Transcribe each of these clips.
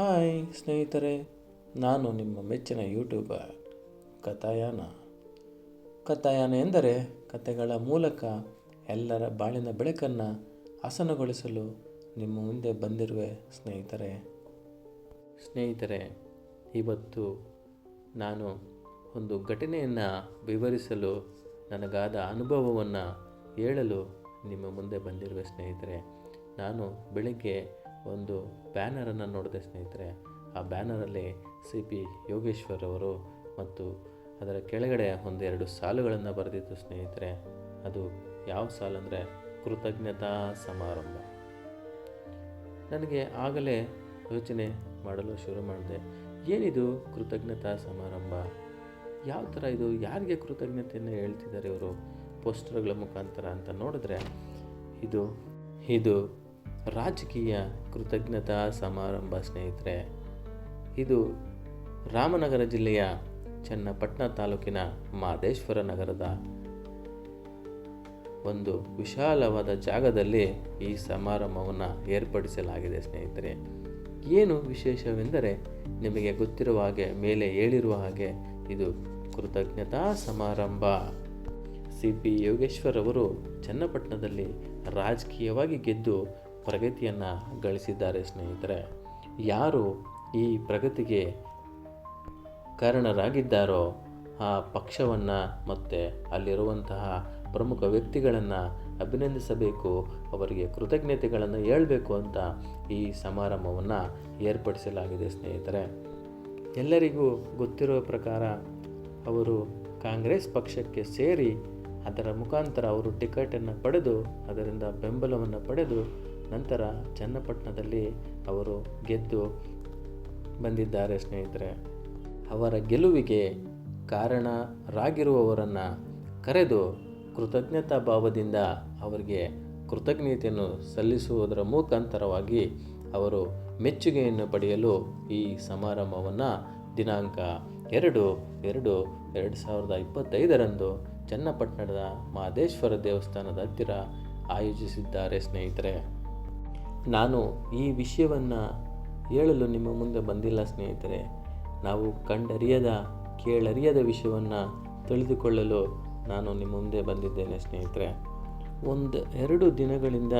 Hi ಸ್ನೇಹಿತರೆ, ನಾನು ನಿಮ್ಮ ಮೆಚ್ಚಿನ ಯೂಟ್ಯೂಬರ್ ಕಥಾಯಾನ. ಕಥಾಯಾನ ಎಂದರೆ ಕಥೆಗಳ ಮೂಲಕ ಎಲ್ಲರ ಬಾಳಿನ ಬೆಳಕನ್ನು ಹಸನುಗೊಳಿಸಲು ನಿಮ್ಮ ಮುಂದೆ ಬಂದಿರುವೆ ಸ್ನೇಹಿತರೆ. ಸ್ನೇಹಿತರೆ, ಇವತ್ತು ನಾನು ಒಂದು ಘಟನೆಯನ್ನು ವಿವರಿಸಲು ನನಗಾದ ಅನುಭವವನ್ನು ಹೇಳಲು ನಿಮ್ಮ ಮುಂದೆ ಬಂದಿರುವೆ ಸ್ನೇಹಿತರೆ. ನಾನು ಬೆಳಗ್ಗೆ ಒಂದು ಬ್ಯಾನರನ್ನು ನೋಡಿದೆ ಸ್ನೇಹಿತರೆ, ಆ ಬ್ಯಾನರಲ್ಲಿ ಸಿ ಪಿ ಯೋಗೇಶ್ವರ್ ಅವರು ಮತ್ತು ಅದರ ಕೆಳಗಡೆ ಒಂದೆರಡು ಸಾಲುಗಳನ್ನು ಬರೆದಿತ್ತು ಸ್ನೇಹಿತರೆ. ಅದು ಯಾವ ಸಾಲು ಅಂದರೆ ಕೃತಜ್ಞತಾ ಸಮಾರಂಭ. ನನಗೆ ಆಗಲೇ ಯೋಚನೆ ಮಾಡಲು ಶುರು ಮಾಡಿದೆ. ಏನಿದು ಕೃತಜ್ಞತಾ ಸಮಾರಂಭ? ಯಾವ ಥರ ಇದು? ಯಾರಿಗೆ ಕೃತಜ್ಞತೆಯನ್ನು ಹೇಳ್ತಿದ್ದಾರೆ ಇವರು? ಪೋಸ್ಟರ್ಗಳ ಮುಖಾಂತರ ಅಂತ ನೋಡಿದ್ರೆ ಇದು ಇದು ರಾಜಕೀಯ ಕೃತಜ್ಞತಾ ಸಮಾರಂಭ ಸ್ನೇಹಿತರೆ, ಇದು ರಾಮನಗರ ಜಿಲ್ಲೆಯ ಚನ್ನಪಟ್ಟಣ ತಾಲೂಕಿನ ಮಾದೇಶ್ವರ ನಗರದ ಒಂದು ವಿಶಾಲವಾದ ಜಾಗದಲ್ಲಿ ಈ ಸಮಾರಂಭವನ್ನು ಏರ್ಪಡಿಸಲಾಗಿದೆ ಸ್ನೇಹಿತರೆ. ಏನು ವಿಶೇಷವೆಂದರೆ, ನಿಮಗೆ ಗೊತ್ತಿರುವ ಹಾಗೆ, ಮೇಲೆ ಹೇಳಿರುವ ಹಾಗೆ ಇದು ಕೃತಜ್ಞತಾ ಸಮಾರಂಭ. ಸಿ. ಪಿ. ಯೋಗೇಶ್ವರ್ ಅವರು ಚನ್ನಪಟ್ಟಣದಲ್ಲಿ ರಾಜಕೀಯವಾಗಿ ಗೆದ್ದು ಪ್ರಗತಿಯನ್ನು ಗಳಿಸಿದ್ದಾರೆ ಸ್ನೇಹಿತರೆ. ಯಾರು ಈ ಪ್ರಗತಿಗೆ ಕಾರಣರಾಗಿದ್ದಾರೋ ಆ ಪಕ್ಷವನ್ನು ಮತ್ತು ಅಲ್ಲಿರುವಂತಹ ಪ್ರಮುಖ ವ್ಯಕ್ತಿಗಳನ್ನು ಅಭಿನಂದಿಸಬೇಕು, ಅವರಿಗೆ ಕೃತಜ್ಞತೆಗಳನ್ನು ಹೇಳಬೇಕು ಅಂತ ಈ ಸಮಾರಂಭವನ್ನು ಏರ್ಪಡಿಸಲಾಗಿದೆ ಸ್ನೇಹಿತರೆ. ಎಲ್ಲರಿಗೂ ಗೊತ್ತಿರುವ ಪ್ರಕಾರ ಅವರು ಕಾಂಗ್ರೆಸ್ ಪಕ್ಷಕ್ಕೆ ಸೇರಿ ಅದರ ಮುಖಾಂತರ ಅವರು ಟಿಕೆಟನ್ನು ಪಡೆದು ಅದರಿಂದ ಬೆಂಬಲವನ್ನು ಪಡೆದು ನಂತರ ಚನ್ನಪಟ್ಟಣದಲ್ಲಿ ಅವರು ಗೆದ್ದು ಬಂದಿದ್ದಾರೆ ಸ್ನೇಹಿತರೆ. ಅವರ ಗೆಲುವಿಗೆ ಕಾರಣರಾಗಿರುವವರನ್ನು ಕರೆದು ಕೃತಜ್ಞತಾ ಭಾವದಿಂದ ಅವರಿಗೆ ಕೃತಜ್ಞತೆಯನ್ನು ಸಲ್ಲಿಸುವುದರ ಮುಖಾಂತರವಾಗಿ ಅವರು ಮೆಚ್ಚುಗೆಯನ್ನು ಪಡೆಯಲು ಈ ಸಮಾರಂಭವನ್ನು ದಿನಾಂಕ ಎರಡು ಎರಡು ಎರಡು ಸಾವಿರದ ಇಪ್ಪತ್ತೈದರಂದು ಚನ್ನಪಟ್ಟಣದ ಮಹದೇಶ್ವರ ದೇವಸ್ಥಾನದ ಹತ್ತಿರ ಆಯೋಜಿಸಿದ್ದಾರೆ ಸ್ನೇಹಿತರೆ. ನಾನು ಈ ವಿಷಯವನ್ನು ಹೇಳಲು ನಿಮ್ಮ ಮುಂದೆ ಬಂದಿಲ್ಲ, ಸ್ನೇಹಿತರೆ. ನಾವು ಕಂಡರಿಯದ, ಕೇಳರಿಯದ ವಿಷಯವನ್ನು ತಿಳಿದುಕೊಳ್ಳಲು ನಾನು ನಿಮ್ಮ ಮುಂದೆ ಬಂದಿದ್ದೇನೆ, ಸ್ನೇಹಿತರೆ. ಒಂದು ಎರಡು ದಿನಗಳಿಂದ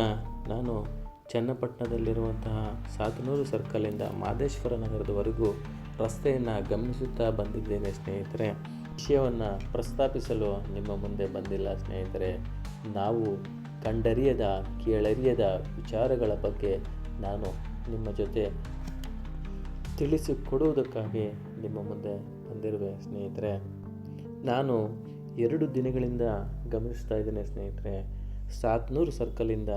ನಾನು ಚನ್ನಪಟ್ಟಣದಲ್ಲಿರುವಂತಹ ಸಾತನೂರು ಸರ್ಕಲಿಂದ ಮಾದೇಶ್ವರ ನಗರದವರೆಗೂ ರಸ್ತೆಯನ್ನು ಗಮನಿಸುತ್ತಾ ಬಂದಿದ್ದೇನೆ, ಸ್ನೇಹಿತರೆ. ವಿಷಯವನ್ನು ಪ್ರಸ್ತಾಪಿಸಲು ನಿಮ್ಮ ಮುಂದೆ ಬಂದಿಲ್ಲ, ಸ್ನೇಹಿತರೆ. ನಾವು ಕಂಡರಿಯದ, ಕೇಳರಿಯದ ವಿಚಾರಗಳ ಬಗ್ಗೆ ನಾನು ನಿಮ್ಮ ಜೊತೆ ತಿಳಿಸಿಕೊಡುವುದಕ್ಕಾಗಿ ನಿಮ್ಮ ಮುಂದೆ ಬಂದಿರುವೆ ಸ್ನೇಹಿತರೆ. ನಾನು ಎರಡು ದಿನಗಳಿಂದ ಗಮನಿಸ್ತಾ ಇದ್ದೇನೆ ಸ್ನೇಹಿತರೆ. ಸಾತ್ನೂರು ಸರ್ಕಲಿಂದ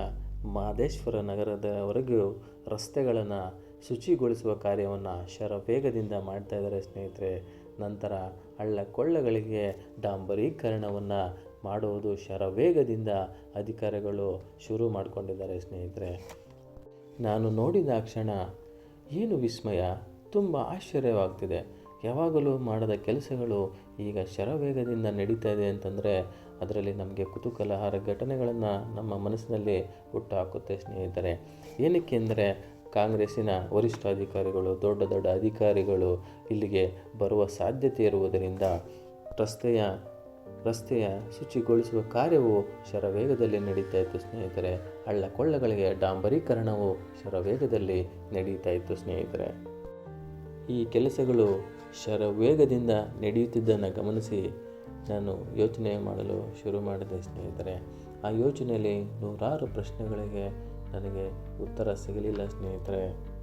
ಮಾದೇಶ್ವರ ನಗರದವರೆಗೂ ರಸ್ತೆಗಳನ್ನು ಶುಚಿಗೊಳಿಸುವ ಕಾರ್ಯವನ್ನು ಶರವೇಗದಿಂದ ಮಾಡ್ತಾ ಇದ್ದಾರೆ ಸ್ನೇಹಿತರೆ. ನಂತರ ಹಳ್ಳ ಕೊಳ್ಳಗಳಿಗೆ ಡಾಂಬರೀಕರಣವನ್ನು ಮಾಡುವುದು ಶರವೇಗದಿಂದ ಅಧಿಕಾರಿಗಳು ಶುರು ಮಾಡಿಕೊಂಡಿದ್ದಾರೆ, ಸ್ನೇಹಿತರೆ. ನಾನು ನೋಡಿದ ಕ್ಷಣ ಏನು ವಿಸ್ಮಯ, ತುಂಬ ಆಶ್ಚರ್ಯವಾಗ್ತಿದೆ. ಯಾವಾಗಲೂ ಮಾಡದ ಕೆಲಸಗಳು ಈಗ ಶರವೇಗದಿಂದ ನಡೀತಾ ಇದೆ ಅಂತಂದರೆ ಅದರಲ್ಲಿ ನಮಗೆ ಕುತೂಹಲಹಾರ ಘಟನೆಗಳನ್ನು ನಮ್ಮ ಮನಸ್ಸಿನಲ್ಲಿ ಹುಟ್ಟುಹಾಕುತ್ತೆ, ಸ್ನೇಹಿತರೆ. ಏನಕ್ಕೆ ಅಂದರೆ ಕಾಂಗ್ರೆಸ್ಸಿನ ವರಿಷ್ಠ ಅಧಿಕಾರಿಗಳು, ದೊಡ್ಡ ದೊಡ್ಡ ಅಧಿಕಾರಿಗಳು ಇಲ್ಲಿಗೆ ಬರುವ ಸಾಧ್ಯತೆ ಇರುವುದರಿಂದ ರಸ್ತೆಯ ರಸ್ತೆಯ ಶುಚಿಗೊಳಿಸುವ ಕಾರ್ಯವು ಶರವೇಗದಲ್ಲಿ ನಡೀತಾ ಇತ್ತು ಸ್ನೇಹಿತರೆ. ಹಳ್ಳ ಕೊಳ್ಳಗಳಿಗೆ ಡಾಂಬರೀಕರಣವು ಶರವೇಗದಲ್ಲಿ ನಡೀತಾ ಇತ್ತು ಸ್ನೇಹಿತರೆ. ಈ ಕೆಲಸಗಳು ಶರವೇಗದಿಂದ ನಡೆಯುತ್ತಿದ್ದನ್ನು ಗಮನಿಸಿ ನಾನು ಯೋಚನೆ ಮಾಡಲು ಶುರು ಮಾಡಿದೆ ಸ್ನೇಹಿತರೆ. ಆ ಯೋಚನೆಯಲ್ಲಿ ನೂರಾರು ಪ್ರಶ್ನೆಗಳಿಗೆ ನನಗೆ ಉತ್ತರ ಸಿಗಲಿಲ್ಲ ಸ್ನೇಹಿತರೆ.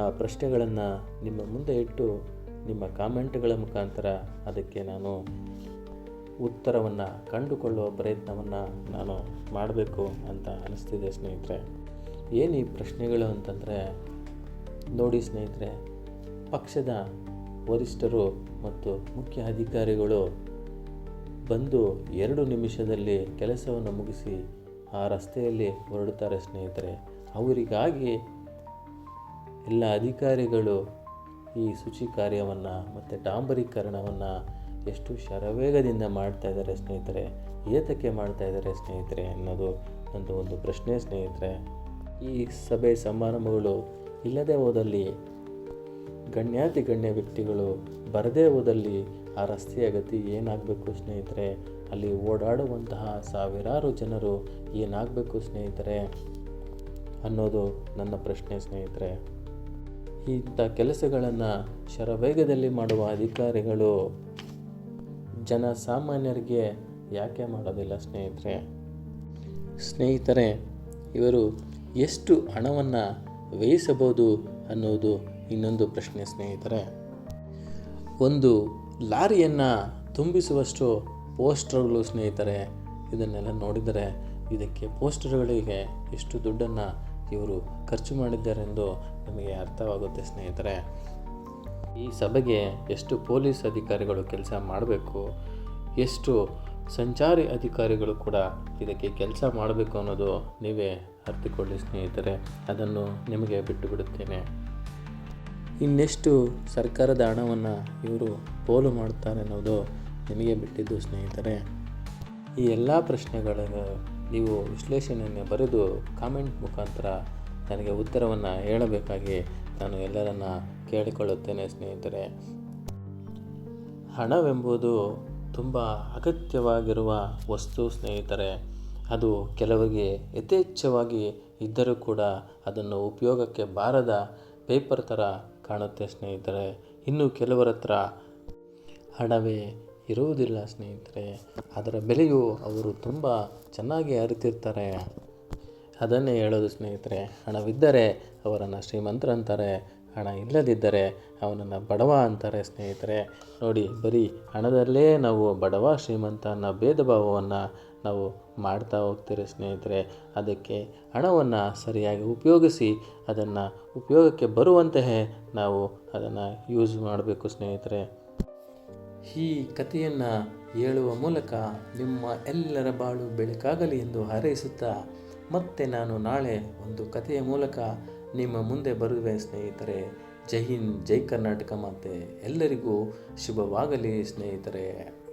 ಆ ಪ್ರಶ್ನೆಗಳನ್ನು ನಿಮ್ಮ ಮುಂದೆ ಇಟ್ಟು ನಿಮ್ಮ ಕಾಮೆಂಟ್ಗಳ ಮುಖಾಂತರ ಅದಕ್ಕೆ ನಾನು ಉತ್ತರವನ್ನು ಕಂಡುಕೊಳ್ಳುವ ಪ್ರಯತ್ನವನ್ನು ನಾನು ಮಾಡಬೇಕು ಅಂತ ಅನಿಸ್ತಿದೆ ಸ್ನೇಹಿತರೆ. ಏನು ಈ ಪ್ರಶ್ನೆಗಳು ಅಂತಂದರೆ, ನೋಡಿ ಸ್ನೇಹಿತರೆ, ಪಕ್ಷದ ವರಿಷ್ಠರು ಮತ್ತು ಮುಖ್ಯ ಅಧಿಕಾರಿಗಳು ಬಂದು ಎರಡು ನಿಮಿಷದಲ್ಲಿ ಕೆಲಸವನ್ನು ಮುಗಿಸಿ ಆ ರಸ್ತೆಯಲ್ಲಿ ಹೊರಡುತ್ತಾರೆ ಸ್ನೇಹಿತರೆ. ಅವರಿಗಾಗಿ ಎಲ್ಲ ಅಧಿಕಾರಿಗಳು ಈ ಶುಚಿ ಕಾರ್ಯವನ್ನು ಮತ್ತು ಡಾಂಬರೀಕರಣವನ್ನು ಎಷ್ಟು ಶರವೇಗದಿಂದ ಮಾಡ್ತಾ ಇದ್ದಾರೆ ಸ್ನೇಹಿತರೆ, ಏತಕ್ಕೆ ಮಾಡ್ತಾ ಇದ್ದಾರೆ ಸ್ನೇಹಿತರೆ ಅನ್ನೋದು ಒಂದು ಒಂದು ಪ್ರಶ್ನೆ ಸ್ನೇಹಿತರೆ. ಈ ಸಭೆ ಸಮಾರಂಭಗಳು ಇಲ್ಲದೆ ಹೋದಲ್ಲಿ ಗಣ್ಯಾತಿ ಗಣ್ಯ ವ್ಯಕ್ತಿಗಳು ಬರದೇ ಹೋದಲ್ಲಿ ಆ ರಸ್ತೆಯ ಗತಿ ಏನಾಗಬೇಕು ಸ್ನೇಹಿತರೆ? ಅಲ್ಲಿ ಓಡಾಡುವಂತಹ ಸಾವಿರಾರು ಜನರು ಏನಾಗಬೇಕು ಸ್ನೇಹಿತರೆ ಅನ್ನೋದು ನನ್ನ ಪ್ರಶ್ನೆ ಸ್ನೇಹಿತರೆ. ಇಂಥ ಕೆಲಸಗಳನ್ನು ಶರವೇಗದಲ್ಲಿ ಮಾಡುವ ಅಧಿಕಾರಿಗಳು ಜನಸಾಮಾನ್ಯರಿಗೆ ಯಾಕೆ ಮಾಡೋದಿಲ್ಲ ಸ್ನೇಹಿತರೆ? ಸ್ನೇಹಿತರೆ, ಇವರು ಎಷ್ಟು ಹಣವನ್ನು ವ್ಯಯಿಸಬಹುದು ಅನ್ನೋದು ಇನ್ನೊಂದು ಪ್ರಶ್ನೆ ಸ್ನೇಹಿತರೆ. ಒಂದು ಲಾರಿಯನ್ನು ತುಂಬಿಸುವಷ್ಟು ಪೋಸ್ಟರ್ಗಳು ಸ್ನೇಹಿತರೆ, ಇದನ್ನೆಲ್ಲ ನೋಡಿದರೆ ಇದಕ್ಕೆ ಪೋಸ್ಟರ್ಗಳಿಗೆ ಎಷ್ಟು ದುಡ್ಡನ್ನು ಇವರು ಖರ್ಚು ಮಾಡಿದ್ದಾರೆಂದು ನಮಗೆ ಅರ್ಥವಾಗುತ್ತೆ ಸ್ನೇಹಿತರೆ. ಈ ಸಭೆಗೆ ಎಷ್ಟು ಪೊಲೀಸ್ ಅಧಿಕಾರಿಗಳು ಕೆಲಸ ಮಾಡಬೇಕು, ಎಷ್ಟು ಸಂಚಾರಿ ಅಧಿಕಾರಿಗಳು ಕೂಡ ಇದಕ್ಕೆ ಕೆಲಸ ಮಾಡಬೇಕು ಅನ್ನೋದು ನೀವೇ ಅರ್ಥಿಕೊಳ್ಳಿ ಸ್ನೇಹಿತರೆ. ಅದನ್ನು ನಿಮಗೆ ಬಿಟ್ಟು ಬಿಡುತ್ತೇನೆ ಇನ್ನೆಷ್ಟು ಸರ್ಕಾರದ ಹಣವನ್ನು ಇವರು ಪೋಲು ಮಾಡ್ತಾರೆ ಅನ್ನೋದು ನಿಮಗೆ ಬಿಟ್ಟಿದ್ದು ಸ್ನೇಹಿತರೆ. ಈ ಎಲ್ಲ ಪ್ರಶ್ನೆಗಳನ್ನು ನೀವು ವಿಶ್ಲೇಷಣೆಯನ್ನು ಬರೆದು ಕಾಮೆಂಟ್ ಮುಖಾಂತರ ನನಗೆ ಉತ್ತರವನ್ನು ಹೇಳಬೇಕಾಗಿ ನಾನು ಎಲ್ಲರನ್ನ ಕೇಳಿಕೊಳ್ಳುತ್ತೇನೆ ಸ್ನೇಹಿತರೆ. ಹಣವೆಂಬುದು ತುಂಬ ಅಗತ್ಯವಾಗಿರುವ ವಸ್ತು ಸ್ನೇಹಿತರೆ. ಅದು ಕೆಲವರಿಗೆ ಯಥೇಚ್ಛವಾಗಿ ಇದ್ದರೂ ಕೂಡ ಅದನ್ನು ಉಪಯೋಗಕ್ಕೆ ಬಾರದ ಪೇಪರ್ ಥರ ಕಾಣುತ್ತೆ ಸ್ನೇಹಿತರೆ. ಇನ್ನು ಕೆಲವರ ಹತ್ರ ಹಣವೇ ಇರುವುದಿಲ್ಲ ಸ್ನೇಹಿತರೆ. ಅದರ ಬೆಲೆಯು ಅವರು ತುಂಬ ಚೆನ್ನಾಗಿ ಅರಿತಿರ್ತಾರೆ. ಅದನ್ನೇ ಹೇಳೋದು ಸ್ನೇಹಿತರೆ, ಹಣವಿದ್ದರೆ ಅವರನ್ನು ಶ್ರೀಮಂತರಂತಾರೆ ಹಣ ಇಲ್ಲದಿದ್ದರೆ ಅವನನ್ನು ಬಡವ ಅಂತಾರೆ ಸ್ನೇಹಿತರೆ. ನೋಡಿ, ಬರೀ ಹಣದಲ್ಲೇ ನಾವು ಬಡವ, ಶ್ರೀಮಂತ ಅನ್ನೋ ಭೇದ ಭಾವವನ್ನು ನಾವು ಮಾಡ್ತಾ ಹೋಗ್ತೀರಿ ಸ್ನೇಹಿತರೆ. ಅದಕ್ಕೆ ಹಣವನ್ನು ಸರಿಯಾಗಿ ಉಪಯೋಗಿಸಿ ಅದನ್ನು ಉಪಯೋಗಕ್ಕೆ ಬರುವಂತೆಯೇ ನಾವು ಅದನ್ನು ಯೂಸ್ ಮಾಡಬೇಕು ಸ್ನೇಹಿತರೆ. ಈ ಕಥೆಯನ್ನು ಹೇಳುವ ಮೂಲಕ ನಿಮ್ಮ ಎಲ್ಲರ ಬಾಳು ಬೆಳಕಾಗಲಿ ಎಂದು ಹಾರೈಸುತ್ತಾ ಮತ್ತೆ ನಾನು ನಾಳೆ ಒಂದು ಕಥೆಯ ಮೂಲಕ ನಿಮ್ಮ ಮುಂದೆ ಬರುವೆ ಸ್ನೇಹಿತರೆ. ಜೈ ಹಿಂದ್ ಜೈ ಕರ್ನಾಟಕ ಮಾತೆ. ಎಲ್ಲರಿಗೂ ಶುಭವಾಗಲಿ ಸ್ನೇಹಿತರೆ.